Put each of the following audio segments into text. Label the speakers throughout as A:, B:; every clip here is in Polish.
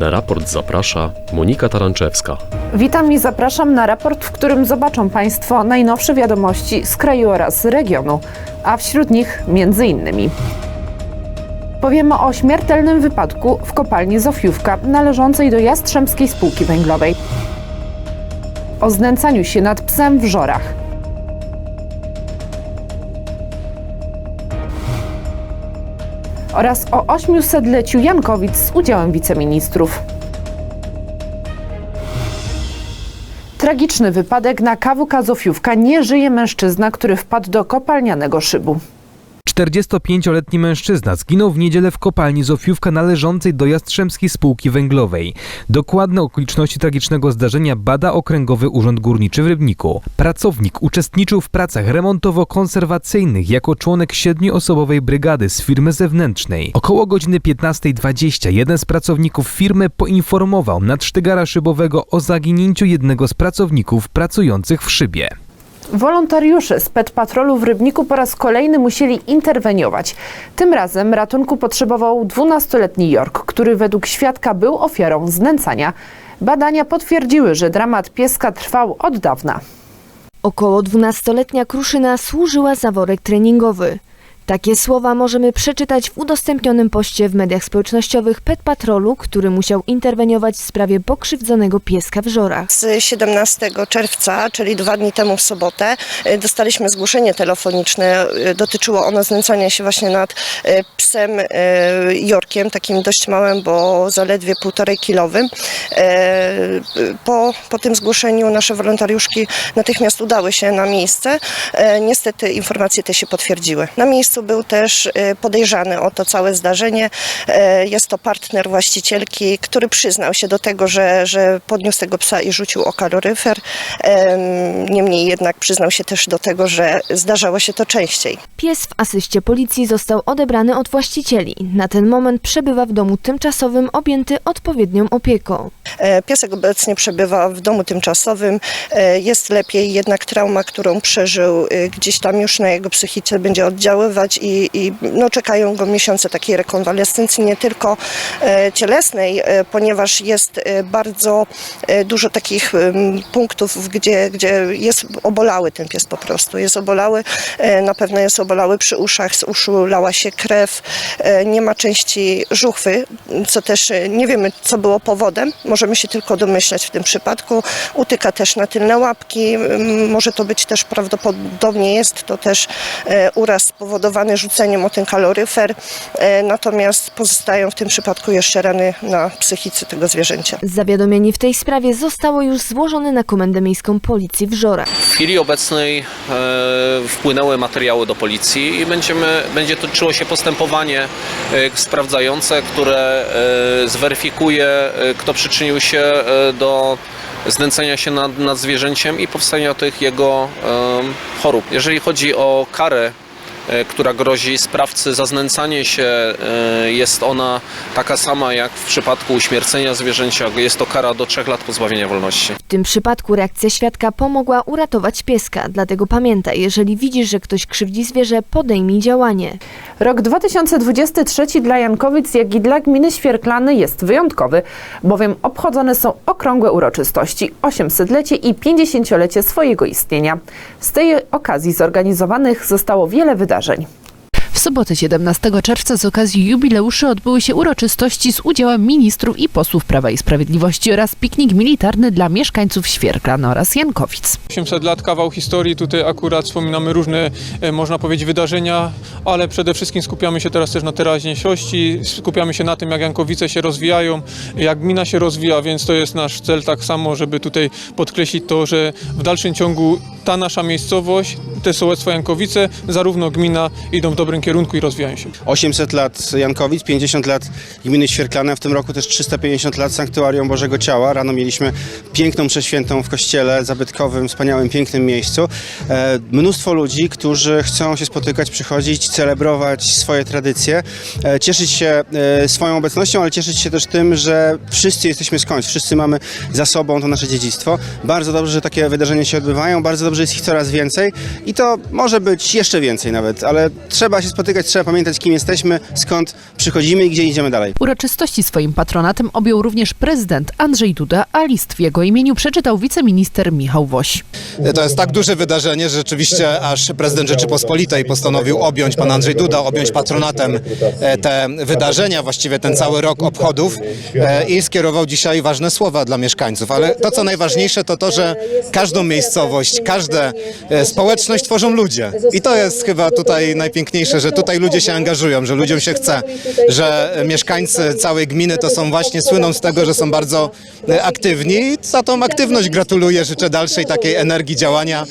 A: Na raport zaprasza Monika Taranczewska.
B: Witam i zapraszam na raport, w którym zobaczą Państwo najnowsze wiadomości z kraju oraz regionu, a wśród nich między innymi. Powiemy o śmiertelnym wypadku w kopalni Zofiówka należącej do Jastrzębskiej Spółki Węglowej. O znęcaniu się nad psem w Żorach. Oraz o 800-leciu Jankowic z udziałem wiceministrów. Tragiczny wypadek na KWK Zofiówka. Nie żyje mężczyzna, który wpadł do kopalnianego szybu.
C: 45-letni mężczyzna zginął w niedzielę w kopalni Zofiówka należącej do Jastrzębskiej Spółki Węglowej. Dokładne okoliczności tragicznego zdarzenia bada Okręgowy Urząd Górniczy w Rybniku. Pracownik uczestniczył w pracach remontowo-konserwacyjnych jako członek siedmioosobowej brygady z firmy zewnętrznej. Około godziny 15.20 jeden z pracowników firmy poinformował nadsztygara szybowego o zaginięciu jednego z pracowników pracujących w szybie.
B: Wolontariusze z PET Patrolu w Rybniku po raz kolejny musieli interweniować. Tym razem ratunku potrzebował 12-letni Jork, który według świadka był ofiarą znęcania. Badania potwierdziły, że dramat pieska trwał od dawna.
D: Około 12-letnia Kruszyna służyła za worek treningowy. Takie słowa możemy przeczytać w udostępnionym poście w mediach społecznościowych Pet Patrolu, który musiał interweniować w sprawie pokrzywdzonego pieska w Żorach.
E: Z 17 czerwca, czyli dwa dni temu w sobotę, y, dostaliśmy zgłoszenie telefoniczne. Y, Dotyczyło ono znęcania się właśnie nad y, psem Jorkiem, takim dość małym, bo zaledwie półtorej kilowym. Po, po tym zgłoszeniu nasze wolontariuszki natychmiast udały się na miejsce. Niestety informacje te się potwierdziły. Na miejscu był też y, podejrzany o to całe zdarzenie. E, Jest to partner właścicielki, który przyznał się do tego, że, że podniósł tego psa i rzucił o kaloryfer. Em, Niemniej jednak przyznał się też do tego, że zdarzało się to częściej.
D: Pies w asyście policji został odebrany od właścicieli. Na ten moment przebywa w domu tymczasowym objęty odpowiednią opieką.
E: E, Piesek obecnie przebywa w domu tymczasowym. E, Jest lepiej, jednak trauma, którą przeżył e, gdzieś tam już na jego psychice będzie oddziaływać i, i no, czekają go miesiące takiej rekonwalescencji, nie tylko e, cielesnej, e, ponieważ jest e, bardzo dużo takich punktów, gdzie, gdzie jest obolały ten pies po prostu. Jest obolały, na pewno jest obolały przy uszach, z uszu lała się krew, nie ma części żuchwy, co też nie wiemy, co było powodem. Możemy się tylko domyślać w tym przypadku. Utyka też na tylne łapki. Może to być też prawdopodobnie jest to też uraz spowodowany rzuceniem o ten kaloryfer. E, Natomiast pozostają w tym przypadku jeszcze rany na psychice tego zwierzęcia.
D: Zawiadomienie w tej sprawie zostało już złożone na Komendę Miejską Policji w Żorach.
F: W chwili obecnej e, wpłynęły materiały do policji i będziemy, będzie toczyło się postępowanie e, sprawdzające, które e, zweryfikuje, e, kto przyczynił się e, do znęcania się nad, nad zwierzęciem i powstania tych jego e, chorób. Jeżeli chodzi o karę, która grozi sprawcy za znęcanie się, e, jest ona taka sama jak w przypadku uśmiercenia zwierzęcia. Jest to kara do 3 lat pozbawienia wolności.
D: W tym przypadku reakcja świadka pomogła uratować pieska, dlatego pamiętaj, jeżeli widzisz, że ktoś krzywdzi zwierzę, podejmij działanie.
B: Rok 2023 dla Jankowic, jak i dla gminy Świerklany jest wyjątkowy, bowiem obchodzone są okrągłe uroczystości, 800-lecie i 50-lecie swojego istnienia. Z tej okazji zorganizowanych zostało wiele wydarzeń wrażeń.
G: W sobotę 17 czerwca z okazji jubileuszy odbyły się uroczystości z udziałem ministrów i posłów Prawa i Sprawiedliwości oraz piknik militarny dla mieszkańców Świerklan oraz Jankowic.
H: 800 lat, kawał historii. Tutaj akurat wspominamy różne, e, można powiedzieć, wydarzenia, ale przede wszystkim skupiamy się teraz też na teraźniejszości, skupiamy się na tym, jak Jankowice się rozwijają, jak gmina się rozwija, więc to jest nasz cel tak samo, żeby tutaj podkreślić to, że w dalszym ciągu ta nasza miejscowość, te sołectwo Jankowice, zarówno gmina idą w dobrym kierunku i rozwijają się.
I: 800 lat Jankowic, 50 lat gminy Świerklane, w tym roku też 350 lat Sanktuarium Bożego Ciała. Rano mieliśmy piękną przeświętą w kościele, zabytkowym, wspaniałym, pięknym miejscu. E, mnóstwo ludzi, którzy chcą się spotykać, przychodzić, celebrować swoje tradycje, e, cieszyć się e, swoją obecnością, ale cieszyć się też tym, że wszyscy jesteśmy skądś, wszyscy mamy za sobą to nasze dziedzictwo. Bardzo dobrze, że takie wydarzenia się odbywają, bardzo dobrze jest ich coraz więcej i to może być jeszcze więcej nawet, ale trzeba się spotykać, trzeba pamiętać, kim jesteśmy, skąd przychodzimy i gdzie idziemy dalej.
G: Uroczystości swoim patronatem objął również prezydent Andrzej Duda, a list w jego imieniu przeczytał wiceminister Michał Woś.
J: To jest tak duże wydarzenie, że rzeczywiście aż prezydent Rzeczypospolitej postanowił objąć, pan Andrzej Duda, objąć patronatem e, te wydarzenia, właściwie ten cały rok obchodów e, i skierował dzisiaj ważne słowa dla mieszkańców. Ale to, co najważniejsze, to to, że każdą miejscowość, każdą społeczność tworzą ludzie. I to jest chyba tutaj najpiękniejsze, że tutaj ludzie się angażują, że ludziom się chce, że mieszkańcy całej gminy to są właśnie, słyną z tego, że są bardzo e, aktywni za tą aktywność gratuluję, życzę dalszej takiej energii działania.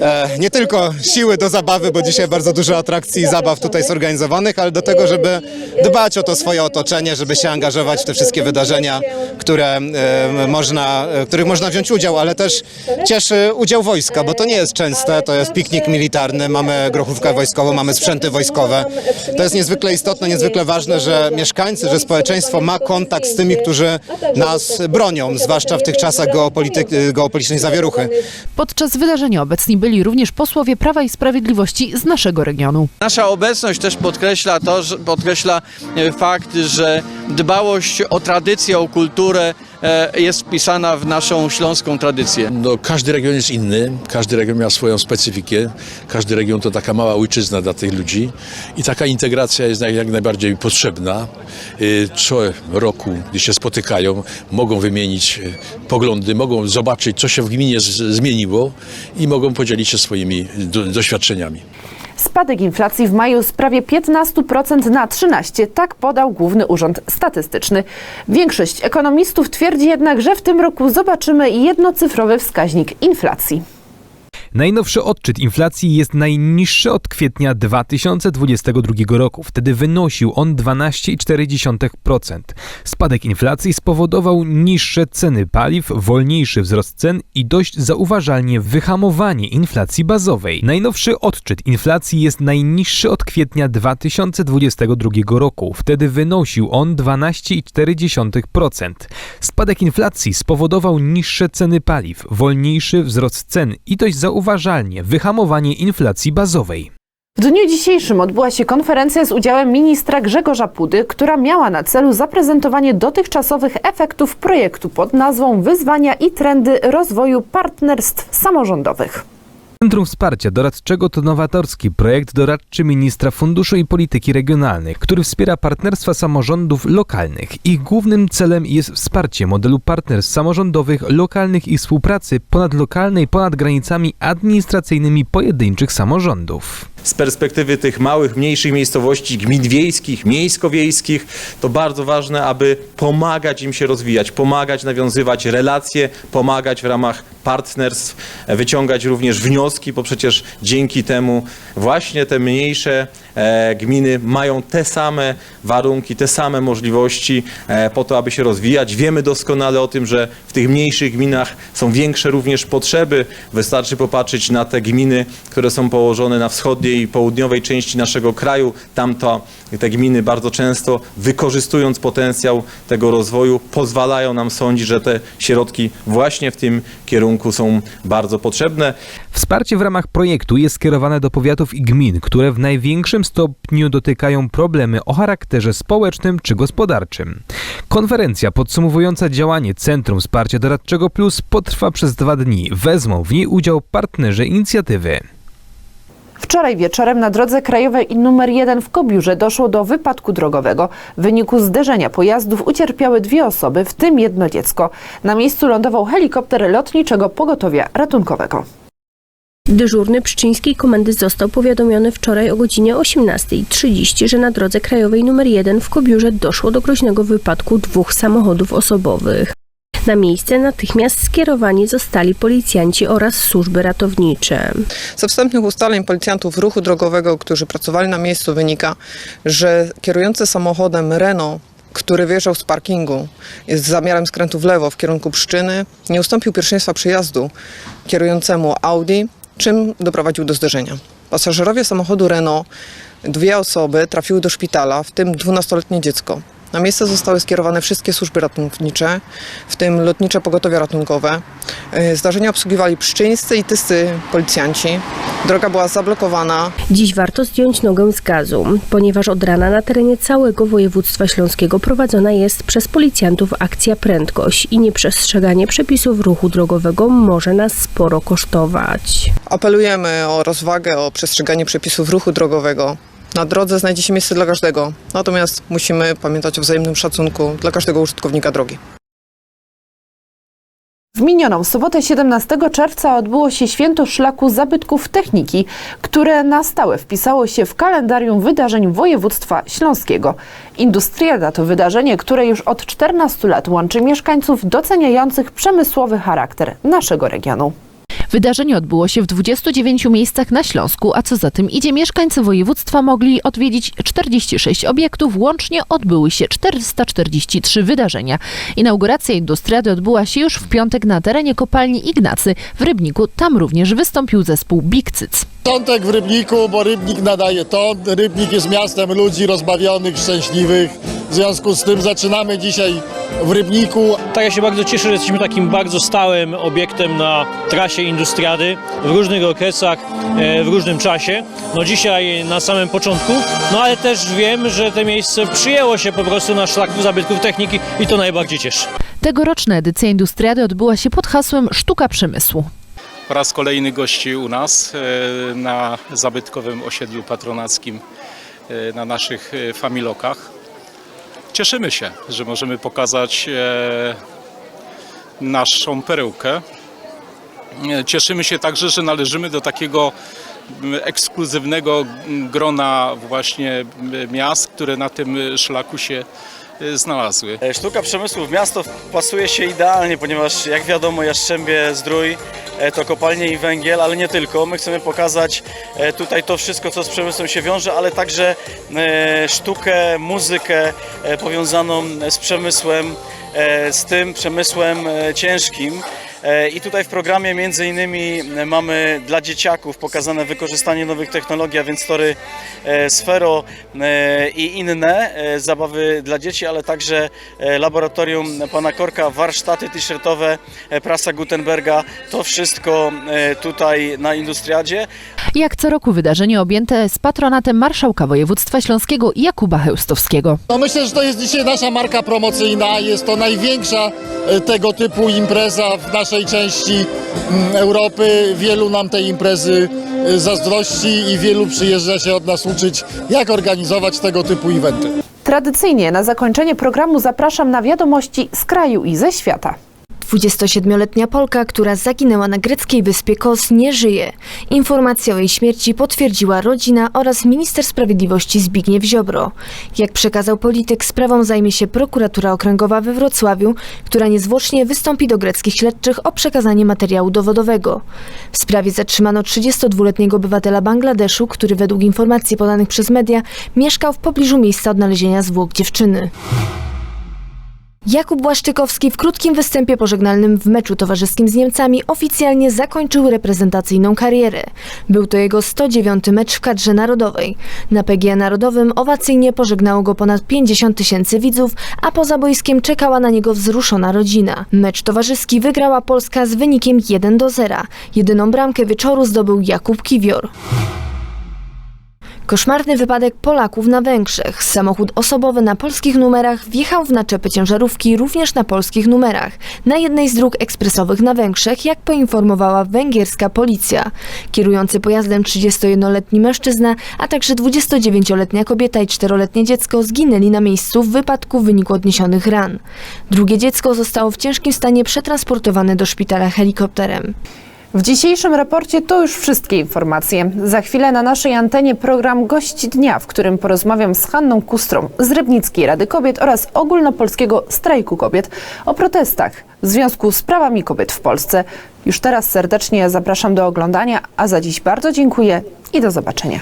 J: E, nie tylko siły do zabawy, bo dzisiaj bardzo dużo atrakcji i zabaw tutaj zorganizowanych, ale do tego, żeby dbać o to swoje otoczenie, żeby się angażować w te wszystkie wydarzenia, które, e, można, których można wziąć udział, ale też cieszy udział wojska, bo to nie jest częste, to jest piknik militarny, mamy grochówkę wojskową, mamy sprzęty wojskowe. To jest niezwykle istotne, niezwykle ważne, że mieszkańcy, że społeczeństwo ma kontakt z tymi, którzy nas bronią, zwłaszcza w tych czasach geopolity- geopolitycznej zawieruchy.
G: Podczas wydarzenia obecni byli również posłowie Prawa i Sprawiedliwości z naszego regionu.
K: Nasza obecność też podkreśla to, że podkreśla e, fakt, że dbałość o tradycję, o kulturę e, jest wpisana w naszą śląską tradycję.
L: No, każdy region jest inny, każdy region ma swoją specyfikę, każdy region to taka mała ojczyzna dla tych ludzi i taka integracja jest jak najbardziej potrzebna. Y, Co roku, gdy się spotykają, mogą wymienić y, poglądy, mogą zobaczyć, co się w gminie zmieniło i mogą podzielić się swoimi do, doświadczeniami.
B: Spadek inflacji w maju z prawie 15% na 13%, tak podał Główny Urząd Statystyczny. Większość ekonomistów twierdzi jednak, że w tym roku zobaczymy jednocyfrowy wskaźnik inflacji.
C: Najnowszy odczyt inflacji jest najniższy od kwietnia 2022 roku. Wtedy wynosił on 12,4%. Spadek inflacji spowodował niższe ceny paliw, wolniejszy wzrost cen i dość zauważalnie wyhamowanie inflacji bazowej. Najnowszy odczyt inflacji jest najniższy od kwietnia 2022 roku. Wtedy wynosił on 12,4%. Spadek inflacji spowodował niższe ceny paliw, wolniejszy wzrost cen i dość zauważalnie wyhamowanie inflacji bazowej.
B: W dniu dzisiejszym odbyła się konferencja z udziałem ministra Grzegorza Pudy, która miała na celu zaprezentowanie dotychczasowych efektów projektu pod nazwą Wyzwania i trendy rozwoju partnerstw samorządowych.
C: Centrum Wsparcia Doradczego to nowatorski projekt doradczy ministra funduszy i polityki regionalnej, który wspiera partnerstwa samorządów lokalnych. Ich głównym celem jest wsparcie modelu partnerstw samorządowych lokalnych i współpracy ponadlokalnej ponad granicami administracyjnymi pojedynczych samorządów.
M: Z perspektywy tych małych, mniejszych miejscowości, gmin wiejskich, miejsko-wiejskich, to bardzo ważne, aby pomagać im się rozwijać, pomagać nawiązywać relacje, pomagać w ramach partnerstw, e, wyciągać również wnioski, bo przecież dzięki temu właśnie te mniejsze gminy mają te same warunki, te same możliwości e, po to, aby się rozwijać. Wiemy doskonale o tym, że w tych mniejszych gminach są większe również potrzeby. Wystarczy popatrzeć na te gminy, które są położone na wschodniej i południowej części naszego kraju. Tam to, te gminy bardzo często wykorzystując potencjał tego rozwoju pozwalają nam sądzić, że te środki właśnie w tym kierunku są bardzo potrzebne.
C: Wsparcie w ramach projektu jest skierowane do powiatów i gmin, które w największym stopniu dotykają problemy o charakterze społecznym czy gospodarczym. Konferencja podsumowująca działanie Centrum Wsparcia Doradczego Plus potrwa przez dwa dni. Wezmą w niej udział partnerzy inicjatywy.
B: Wczoraj wieczorem na drodze krajowej numer 1 w Kobiurze doszło do wypadku drogowego. W wyniku zderzenia pojazdów ucierpiały dwie osoby, w tym jedno dziecko. Na miejscu lądował helikopter lotniczego pogotowia ratunkowego.
N: Dyżurny pszczyńskiej komendy został powiadomiony wczoraj o godzinie 18.30, że na drodze krajowej nr 1 w Kobiurze doszło do groźnego wypadku dwóch samochodów osobowych. Na miejsce natychmiast skierowani zostali policjanci oraz służby ratownicze.
O: Ze wstępnych ustaleń policjantów ruchu drogowego, którzy pracowali na miejscu, wynika, że kierujący samochodem Renault który wyjeżdżał z parkingu z zamiarem skrętu w lewo w kierunku Pszczyny, nie ustąpił pierwszeństwa przejazdu kierującemu Audi, czym doprowadził do zderzenia. Pasażerowie samochodu Renault, dwie osoby trafiły do szpitala, w tym 12-letnie dziecko. Na miejsce zostały skierowane wszystkie służby ratownicze, w tym lotnicze pogotowie ratunkowe. E, Zdarzenia obsługiwali pszczyńscy i tyscy policjanci. Droga była zablokowana.
N: Dziś warto zdjąć nogę z gazu, ponieważ od rana na terenie całego województwa śląskiego prowadzona jest przez policjantów akcja Prędkość i nieprzestrzeganie przepisów ruchu drogowego może nas sporo kosztować.
O: Apelujemy o rozwagę, o przestrzeganie przepisów ruchu drogowego. Na drodze znajdzie się miejsce dla każdego, natomiast musimy pamiętać o wzajemnym szacunku dla każdego użytkownika drogi.
B: W minioną sobotę 17 czerwca odbyło się święto szlaku zabytków techniki, które na stałe wpisało się w kalendarium wydarzeń województwa śląskiego. Industriada to wydarzenie, które już od 14 lat łączy mieszkańców doceniających przemysłowy charakter naszego regionu.
G: Wydarzenie odbyło się w 29 miejscach na Śląsku, a co za tym idzie, mieszkańcy województwa mogli odwiedzić 46 obiektów. Łącznie odbyły się 443 wydarzenia. Inauguracja Industriady odbyła się już w piątek na terenie kopalni Ignacy w Rybniku. Tam również wystąpił zespół Big Cyc.
P: Początek w Rybniku, bo Rybnik nadaje ton. Rybnik jest miastem ludzi rozbawionych, szczęśliwych. W związku z tym zaczynamy dzisiaj w Rybniku.
Q: Tak, ja się bardzo cieszę, że jesteśmy takim bardzo stałym obiektem na trasie Industriady w różnych okresach, e, w różnym czasie. No dzisiaj na samym początku, no ale też wiem, że to miejsce przyjęło się po prostu na szlaku zabytków techniki i to najbardziej cieszy.
G: Tegoroczna edycja Industriady odbyła się pod hasłem Sztuka Przemysłu.
R: Po raz kolejny gości u nas e, na zabytkowym osiedlu patronackim e, na naszych familokach. Cieszymy się, że możemy pokazać e, naszą perełkę. E, Cieszymy się także, że należymy do takiego ekskluzywnego grona właśnie miast, które na tym szlaku się znalazły.
S: Sztuka przemysłu w miasto pasuje się idealnie, ponieważ jak wiadomo Jastrzębie Zdrój e, to kopalnie i węgiel, ale nie tylko. My chcemy pokazać e, tutaj to wszystko, co z przemysłem się wiąże, ale także e, sztukę, muzykę e, powiązaną z przemysłem, e, z tym przemysłem e, ciężkim. E, I tutaj w programie między innymi mamy dla dzieciaków pokazane wykorzystanie nowych technologii, a więc tory e, Sfero e, i inne e, zabawy dla dzieci, ale także e, laboratorium pana Korka, warsztaty t-shirtowe, e, prasa Gutenberga. To wszystko e, tutaj na Industriadzie.
G: Jak co roku wydarzenie objęte z patronatem marszałka województwa śląskiego Jakuba Chełstowskiego.
P: No myślę, że to jest dzisiaj nasza marka promocyjna. Jest to największa e, tego typu impreza w naszej części mm, Europy. Wielu nam tej imprezy e, zazdrości i wielu przyjeżdża się od nas uczyć, jak organizować tego typu eventy.
B: Tradycyjnie na zakończenie programu zapraszam na wiadomości z kraju i ze świata.
D: 27-letnia Polka, która zaginęła na greckiej wyspie Kos, nie żyje. Informację o jej śmierci potwierdziła rodzina oraz minister sprawiedliwości Zbigniew Ziobro. Jak przekazał polityk, sprawą zajmie się prokuratura okręgowa we Wrocławiu, która niezwłocznie wystąpi do greckich śledczych o przekazanie materiału dowodowego. W sprawie zatrzymano 32-letniego obywatela Bangladeszu, który według informacji podanych przez media mieszkał w pobliżu miejsca odnalezienia zwłok dziewczyny. Jakub Błaszczykowski w krótkim występie pożegnalnym w meczu towarzyskim z Niemcami oficjalnie zakończył reprezentacyjną karierę. Był to jego 109 mecz w kadrze narodowej. Na PGA Narodowym owacyjnie pożegnało go ponad 50 tysięcy widzów, a poza boiskiem czekała na niego wzruszona rodzina. Mecz towarzyski wygrała Polska z wynikiem 1 do 0. Jedyną bramkę wieczoru zdobył Jakub Kiwior. Koszmarny wypadek Polaków na Węgrzech. Samochód osobowy na polskich numerach wjechał w naczepy ciężarówki również na polskich numerach, na jednej z dróg ekspresowych na Węgrzech, jak poinformowała węgierska policja. Kierujący pojazdem 31-letni mężczyzna, a także 29-letnia kobieta i 4-letnie dziecko zginęli na miejscu w wypadku w wyniku odniesionych ran. Drugie dziecko zostało w ciężkim stanie przetransportowane do szpitala helikopterem.
B: W dzisiejszym raporcie to już wszystkie informacje. Za chwilę na naszej antenie program Gość Dnia, w którym porozmawiam z Hanną Kustrą z Rybnickiej Rady Kobiet oraz Ogólnopolskiego Strajku Kobiet o protestach w związku z prawami kobiet w Polsce. Już teraz serdecznie zapraszam do oglądania, a za dziś bardzo dziękuję i do zobaczenia.